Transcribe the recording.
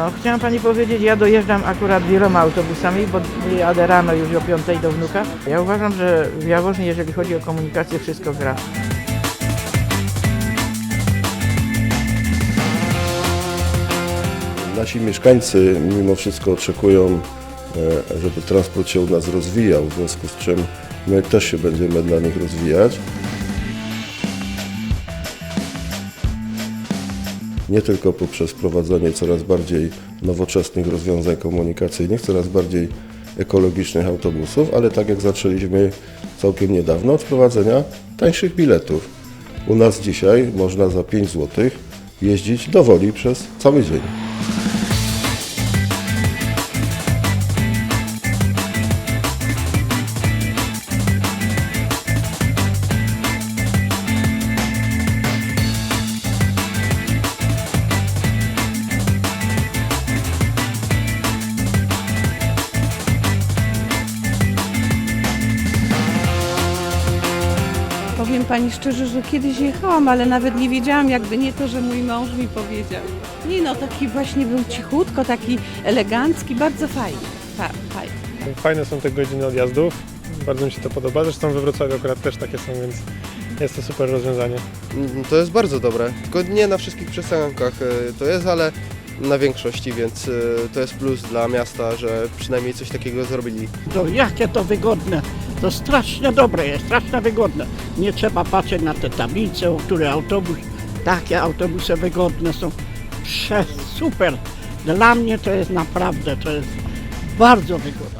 No, chciałam Pani powiedzieć, ja dojeżdżam akurat wieloma autobusami, bo jadę rano już o 5 do wnuka. Ja uważam, że w Jaworznie, jeżeli chodzi o komunikację, wszystko gra. Nasi mieszkańcy mimo wszystko oczekują, e, żeby transport się u nas rozwijał, w związku z czym my też się będziemy dla nich rozwijać. Nie tylko poprzez prowadzenie coraz bardziej nowoczesnych rozwiązań komunikacyjnych, coraz bardziej ekologicznych autobusów, ale tak jak zaczęliśmy całkiem niedawno od wprowadzenia tańszych biletów. U nas dzisiaj można za 5 zł jeździć do woli przez cały dzień. Powiem Pani szczerze, że kiedyś jechałam, ale nawet nie wiedziałam, jakby nie to, że mój mąż mi powiedział. Nie no, taki właśnie był cichutko, taki elegancki, bardzo fajny. Fa, fajny. Fajne są te godziny odjazdów, bardzo mi się to podoba. Zresztą we Wrocławiu akurat też takie są, więc jest to super rozwiązanie. Mm, To jest bardzo dobre, tylko nie na wszystkich przystankach e, to jest, ale na większości, więc e, to jest plus dla miasta, że przynajmniej coś takiego zrobili. To jakie to wygodne. To strasznie dobre jest, strasznie wygodne. Nie trzeba patrzeć na te tablice, o który autobus. Takie autobusy wygodne są. Prze super. Dla mnie to jest naprawdę, to jest bardzo wygodne.